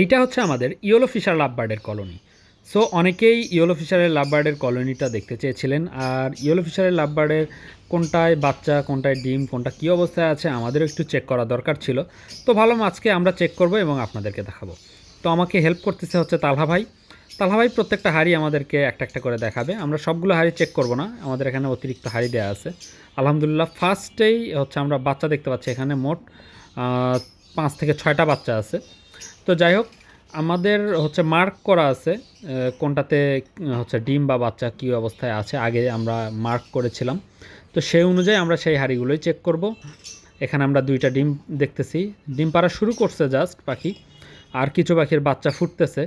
এইটা হচ্ছে আমাদের ইয়েলো ফিশার লাভবার্ডের কলোনি। সো অনেকেই ইয়েলো ফিশারের লাভবার্ডের কলোনিটা দেখতে চেয়েছিলেন। আর ইয়েলো ফিশারের লাভবার্ডের কোনটায় বাচ্চা, কোনটায় ডিম, কোনটা কী অবস্থায় আছে আমাদেরও একটু চেক করা দরকার ছিল। তো ভালো আজকে আমরা চেক করব এবং আপনাদেরকে দেখাবো। তো আমাকে হেল্প করতেছে হচ্ছে তালহা ভাই। তালহা ভাই প্রত্যেকটা হাড়ি আমাদেরকে একটা একটা করে দেখাবে। আমরা সবগুলো হাড়ি চেক করব না, আমাদের এখানে অতিরিক্ত হাড়ি দেওয়া আছে। আলহামদুলিল্লাহ ফার্স্টেই হচ্ছে আমরা বাচ্চা দেখতে পাচ্ছি এখানে মোট পাঁচ থেকে ছয়টা বাচ্চা আছে। তো যাই হোক, আমাদের হচ্ছে মার্ক করা আছে কোনটাতে হচ্ছে ডিম বা বাচ্চা কী অবস্থায় আছে, আগে আমরা মার্ক করেছিলাম। তো সেই অনুযায়ী আমরা সেই হাঁড়িগুলোই চেক করব। এখানে আমরা দুইটা ডিম দেখতেছি। ডিম পাড়া শুরু করছে জাস্ট পাখি, আর কিছু পাখির বাচ্চা ফুটতেছে।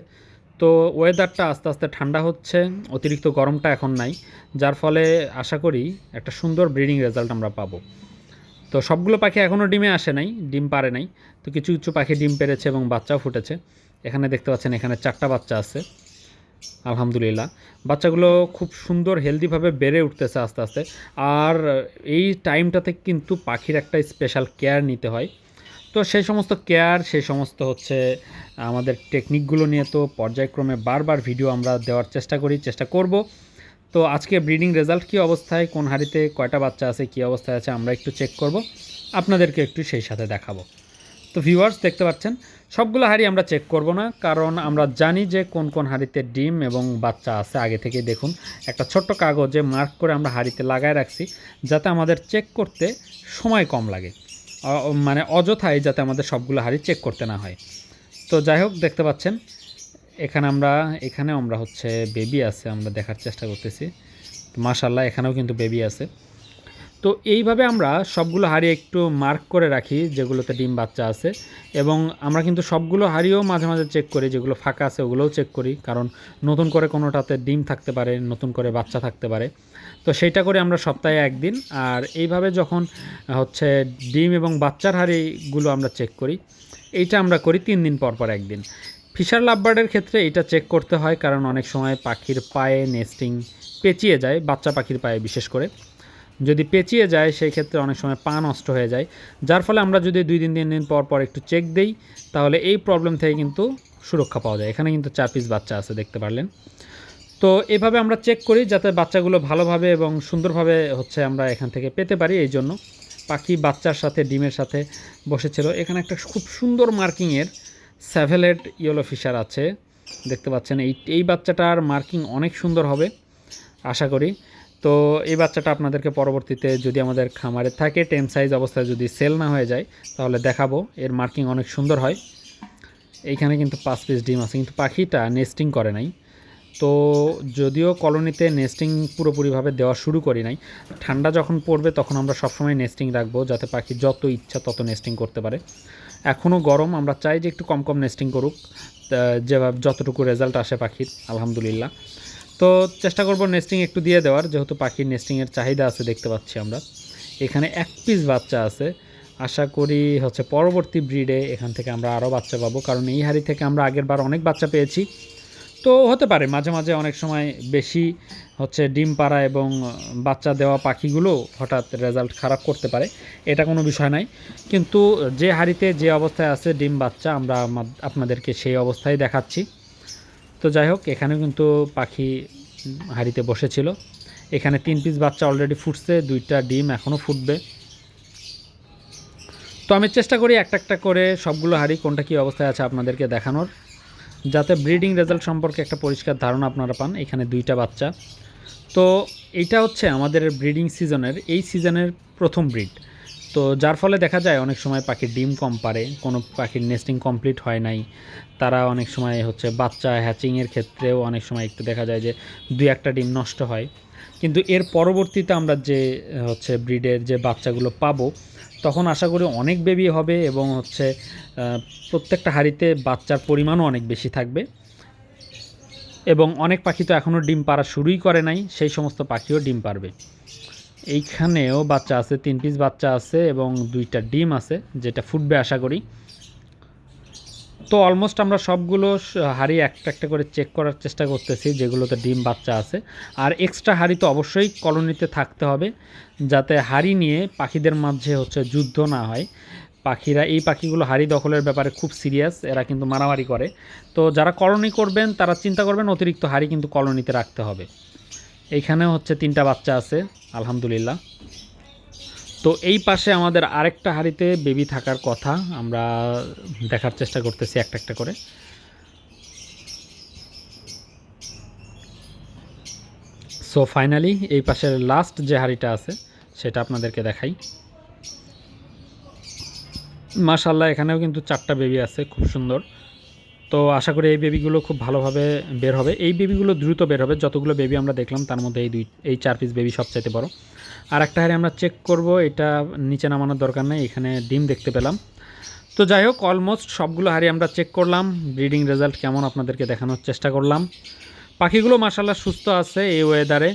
তো ওয়েদারটা আস্তে আস্তে ঠান্ডা হচ্ছে, অতিরিক্ত গরমটা এখন নাই, যার ফলে আশা করি একটা সুন্দর ব্রিডিং রেজাল্ট আমরা পাবো। তো সবগুলো পাখি এখনও ডিমে আসে নাই, ডিম পারে নাই। তো কিছু কিছু পাখি ডিম পেরেছে এবং বাচ্চাও ফুটেছে। এখানে দেখতে পাচ্ছেন এখানে চারটা বাচ্চা আছে, আলহামদুলিল্লাহ। বাচ্চাগুলো খুব সুন্দর হেলদিভাবে বেড়ে উঠতেছে আস্তে আস্তে। আর এই টাইমটাতে কিন্তু পাখির একটা স্পেশাল কেয়ার নিতে হয়। তো সেই সমস্ত কেয়ার সেই সমস্ত হচ্ছে আমাদের টেকনিকগুলো নিয়ে তো পর্যায়ক্রমে বারবার ভিডিও আমরা দেওয়ার চেষ্টা করি, চেষ্টা করব। তো আজকে ব্রিডিং রেজাল্ট কী অবস্থায়? কোন হাঁড়িতে কয়টা বাচ্চা আছে? কী অবস্থায় আছে? আমরা একটু চেক করব। আপনাদেরকে একটু সেই সাথে দেখাবো। তো ভিউয়ার্স দেখতে পাচ্ছেন? সবগুলো হাঁড়ি আমরা চেক করব না, কারণ আমরা জানি যে কোন কোন হাঁড়িতে ডিম এবং বাচ্চা আছে। আগে থেকেই দেখুন, একটা ছোট্ট কাগজে মার্ক করে আমরা হাঁড়িতে লাগায় রাখছি, যাতে আমাদের চেক করতে সময় কম লাগে। মানে অযথায় যাতে আমাদের সবগুলো হাঁড়ি চেক করতে না হয়। তো যাই হোক, দেখতে পাচ্ছেন? এখানে আমরা, এখানেও আমরা হচ্ছে বেবি আছে, আমরা দেখার চেষ্টা করতেছি। মাশাল্লাহ এখানেও কিন্তু বেবি আছে। তো এইভাবে আমরা সবগুলো হাঁড়ি একটু মার্ক করে রাখি, যেগুলোতে ডিম বাচ্চা আছে। এবং আমরা কিন্তু সবগুলো হাঁড়িও মাঝে মাঝে চেক করি, যেগুলো ফাঁকা আছে ওগুলোও চেক করি। কারণ নতুন করে কোনোটাতে ডিম থাকতে পারে, নতুন করে বাচ্চা থাকতে পারে। তো সেইটা করে আমরা সপ্তাহে একদিন। আর এইভাবে যখন হচ্ছে ডিম এবং বাচ্চার হাঁড়িগুলো আমরা চেক করি, এইটা আমরা করি তিন দিন পর পর একদিন। ফিশার লাভবার্ডের ক্ষেত্রে এটা চেক করতে হয়, কারণ অনেক সময় পাখির পায়ে নেস্টিং পেঁচিয়ে যায়, বাচ্চা পাখির পায়ে বিশেষ করে। যদি পেঁচিয়ে যায়, সেই ক্ষেত্রে অনেক সময় পা নষ্ট হয়ে যায়। যার ফলে আমরা যদি দুই দিন তিন দিন পর পর একটু চেক দেই, তাহলে এই প্রবলেম থেকে কিন্তু সুরক্ষা পাওয়া যায়। এখানে কিন্তু চার পিস বাচ্চা আছে, দেখতে পারলেন। তো এভাবে আমরা চেক করি, যাতে বাচ্চাগুলো ভালোভাবে এবং সুন্দরভাবে হচ্ছে আমরা এখান থেকে পেতে পারি এই জন্য। পাখি বাচ্চার সাথে, ডিমের সাথে বসেছিল। এখানে একটা খুব সুন্দর মার্কিংয়ের স্যাভেলেট ইয়েলো ফিশার আছে। দেখতে পাচ্ছেন এই এই বাচ্চাটার মার্কিং অনেক সুন্দর হবে, আশা করি। তো এই বাচ্চাটা আপনাদেরকে পরবর্তীতে যদি আমাদের খামারে থাকে টেন সাইজ অবস্থায় যদি সেল না হয়ে যায়, তাহলে দেখাবো। এর মার্কিং অনেক সুন্দর হয়। এইখানে কিন্তু পাঁচ পিস ডিম আছে, কিন্তু পাখিটা নেস্টিং করে নাই। তো যদিও কলোনিতে নেস্টিং পুরোপুরিভাবে দেওয়া শুরু করি নাই, ঠান্ডা যখন পড়বে তখন আমরা সবসময় নেস্টিং রাখব, যাতে পাখি যত ইচ্ছা তত নেস্টিং করতে পারে। এখনও গরম, আমরা চাই যে একটু কম কম নেস্টিং করুক। যে যতটুকু রেজাল্ট আসে পাখির, আলহামদুলিল্লাহ। তো চেষ্টা করব নেস্টিং একটু দিয়ে দেওয়ার, যেহেতু পাখির নেস্টিংয়ের চাহিদা আছে দেখতে পাচ্ছি আমরা। এখানে এক পিস বাচ্চা আছে। আশা করি হচ্ছে পরবর্তী ব্রিডে এখান থেকে আমরা আরও বাচ্চা পাবো, কারণ এই হাড়ি থেকে আমরা আগের বার অনেক বাচ্চা পেয়েছি। তো হতে পারে, মাঝে মাঝে অনেক সময় বেশি হচ্ছে ডিম পাড়া এবং বাচ্চা দেওয়া পাখিগুলো হঠাৎ রেজাল্ট খারাপ করতে পারে, এটা কোনো বিষয় নাই। কিন্তু যে হাড়িতে যে অবস্থায় আছে ডিম বাচ্চা, আমরা আপনাদেরকে সেই অবস্থায় দেখাচ্ছি। তো যাই হোক, এখানেও কিন্তু পাখি হাড়িতে বসেছিল। এখানে তিন পিস বাচ্চা অলরেডি ফুটছে, দুইটা ডিম এখনও ফুটবে। তো আমি চেষ্টা করি একটা একটা করে সবগুলো হাড়ি কোনটা কী অবস্থায় আছে আপনাদেরকে দেখানোর। যাতে ব্রিডিং রেজাল্ট সম্পর্কে একটা পরিষ্কার ধারণা আপনারা পান, এখানে দুইটা বাচ্চা। তো এইটা হচ্ছে আমাদের ব্রিডিং সিজনের, এই সিজনের প্রথম ব্রিড। তো যার ফলে দেখা যায় অনেক সময় পাখির ডিম কম পারে, কোনো পাখির নেস্টিং কমপ্লিট হয় নাই। তারা অনেক সময় হচ্ছে বাচ্চা হ্যাচিংয়ের ক্ষেত্রেও অনেক সময় একটু দেখা যায় যে দুই একটা ডিম নষ্ট হয়। কিন্তু এর পরবর্তীতে আমরা যে হচ্ছে ব্রিডের যে বাচ্চাগুলো পাবো, তখন আশা করি অনেক বেবি হবে এবং হচ্ছে প্রত্যেকটা হাঁড়িতে বাচ্চার পরিমাণও অনেক বেশি থাকবে। এবং অনেক পাখি তো এখনও ডিম পাড়া শুরুই করে নাই, সেই সমস্ত পাখিও ডিম পারবে এইখানেও বাচ্চা আছে, তিন পিস বাচ্চা আছে এবং দুইটা ডিম আছে, যেটা ফুটবে আশা করি। তো অলমোস্ট আমরা সবগুলো হাঁড়ি একটা একটা করে চেক করার চেষ্টা করতেছি, যেগুলোতে ডিম বাচ্চা আছে। আর এক্সট্রা হাঁড়ি তো অবশ্যই কলোনিতে থাকতে হবে, যাতে হাঁড়ি নিয়ে পাখিদের মাঝে হচ্ছে যুদ্ধ না হয়। পাখিরা, এই পাখিগুলো হাড়ি দখলের ব্যাপারে খুব সিরিয়াস এরা কিন্তু মারামারি করে। তো যারা কলোনি করবেন, তারা চিন্তা করবেন অতিরিক্ত হাড়ি কিন্তু কলোনিতে রাখতে হবে। এইখানে হচ্ছে তিনটা বাচ্চা আছে, আলহামদুলিল্লাহ। তো এই পাশে আমাদের আরেকটা হাড়িতে বেবি থাকার কথা, আমরা দেখার চেষ্টা করতেছি একটা একটা করে। সো ফাইনালি এই পাশের লাস্ট যে হাড়িটা আছে, সেটা আপনাদেরকে দেখাই। মাশাল্লাহ এখানেও কিন্তু চারটা বেবি আছে, খুব সুন্দর। তো আশা করি এই বেবিগুলো খুব ভালোভাবে বের হবে। এই বেবিগুলো দ্রুত বের হবে। যতগুলো বেবি আমরা দেখলাম, তার মধ্যে এই দুই, এই চার পিস বেবি সবচাইতে বড়। আর একটা হারে আমরা চেক করব, এটা নিচে নামানোর দরকার নেই, এখানে ডিম দেখতে পেলাম। তো যাই হোক অলমোস্ট সবগুলো হারি আমরা চেক করলাম। ব্রিডিং রেজাল্ট কেমন আপনাদেরকে দেখানোর চেষ্টা করলাম। পাখিগুলো মাসাল্লাহ সুস্থ আছে এই ওয়েদারে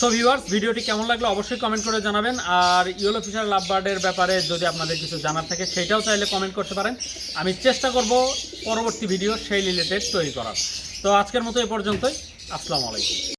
সো ভিউয়ার্স ভিডিওটি কেমন লাগল অবশ্যই কমেন্ট করে জানাবেন। আর ইয়েলো ফিশার লাভ বার্ডের ব্যাপারে যদি আপনাদের কিছু জানার থাকে, সেটাও চাইলে কমেন্ট করতে পারেন। আমি চেষ্টা করব পরবর্তী ভিডিও সেই রিলেটেড তৈরি করার। তো আজকের মতো এ পর্যন্তই। আসসালামু আলাইকুম।